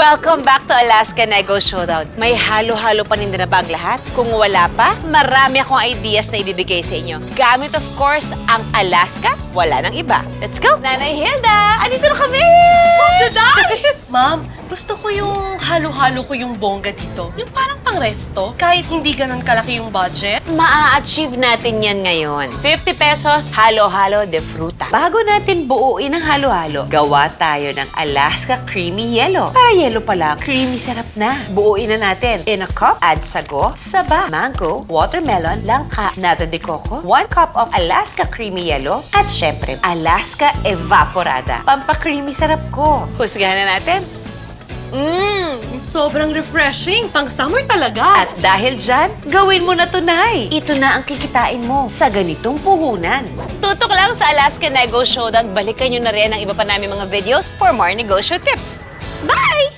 Welcome back to Alaska Nego Showdown. May halo-halo pa ninyo na ba ang lahat? Kung wala pa, marami akong ideas na ibibigay sa inyo. Gamit of course ang Alaska, wala nang iba. Let's go! Nanay Hilda, andito na kami! Juday! Gusto ko yung halo-halo ko yung bongga dito. Yung parang pang resto, kahit hindi ganun kalaki yung budget. Maa-achieve natin yan ngayon. 50 pesos, halo-halo de fruta. Bago natin buuin ang halo-halo, gawa tayo ng Alaska Creamy Yellow. Para yellow pa lang, creamy sarap na. Buuin na natin. In a cup, add sago, saba, mango, watermelon, langka, nata de coco, 1 cup of Alaska Creamy Yellow, at syempre, Alaska Evaporada. Pampa-creamy sarap ko. Husgahan na natin. Mmm, sobrang refreshing. Pang summer talaga. At dahil dyan, gawin mo na tunay. Ito na ang kikitain mo sa ganitong puhunan. Tutok lang sa Alaska Nego Showdown. Balikan nyo na rin ang iba pa namin mga videos for more negosyo tips. Bye!